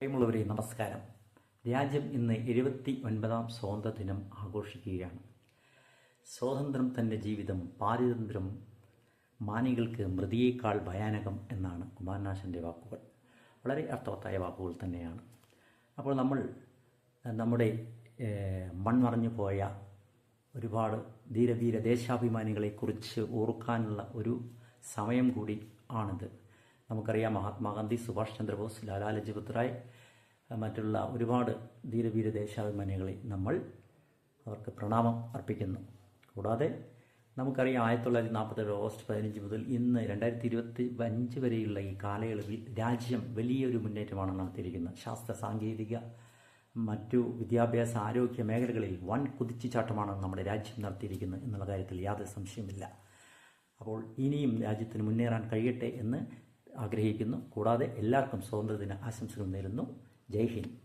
പ്രിയമുള്ളവരെ നമസ്കാരം. രാജ്യം ഇന്ന് എഴുപത്തി ഒൻപതാം സ്വാതന്ത്ര്യ ദിനം ആഘോഷിക്കുകയാണ്. സ്വാതന്ത്ര്യം തന്റെ ജീവിതം പാരിതന്ത്ര്യം മാനികൾക്ക് മൃതിയേക്കാൾ ഭയാനകം എന്നാണ് കുമാരനാശന്റെ വാക്കുകൾ. വളരെ അർത്ഥവത്തായ വാക്കുകൾ തന്നെയാണ്. അപ്പോൾ നമ്മൾ നമ്മുടെ മൺമറഞ്ഞു പോയ ഒരുപാട് ധീരധീര ദേശാഭിമാനികളെക്കുറിച്ച് ഓർക്കാനുള്ള ഒരു സമയം കൂടി ആണിത്. നമുക്കറിയാം മഹാത്മാഗാന്ധി സുഭാഷ് ചന്ദ്രബോസ് ലാലാ ലജ്പത് റായ് മറ്റുള്ള ഒരുപാട് ധീരവീര ദേശാഭിമാനികളെ നമ്മൾ അവർക്ക് പ്രണാമം അർപ്പിക്കുന്നു. കൂടാതെ നമുക്കറിയാം ആയിരത്തി തൊള്ളായിരത്തി നാൽപ്പത്തേഴ് ഓഗസ്റ്റ് പതിനഞ്ച് മുതൽ ഇന്ന് രണ്ടായിരത്തി ഇരുപത്തി അഞ്ച് വരെയുള്ള ഈ കാലയളവിൽ രാജ്യം വലിയൊരു മുന്നേറ്റമാണ് നടത്തിയിരിക്കുന്നത്. ശാസ്ത്ര സാങ്കേതിക മറ്റു വിദ്യാഭ്യാസ ആരോഗ്യ മേഖലകളിൽ വൻ കുതിച്ചുചാട്ടമാണ് നമ്മുടെ രാജ്യം നടത്തിയിരിക്കുന്നത് എന്നുള്ള കാര്യത്തിൽ യാതൊരു സംശയമില്ല അപ്പോൾ ഇനിയും രാജ്യത്തിന് മുന്നേറാൻ കഴിയട്ടെ എന്ന് ആഗ്രഹിക്കുന്നു. കൂടാതെ എല്ലാവർക്കും സ്വാതന്ത്ര്യദിന ആശംസകൾ നേരുന്നു. ജയ് ഹിന്ദ്.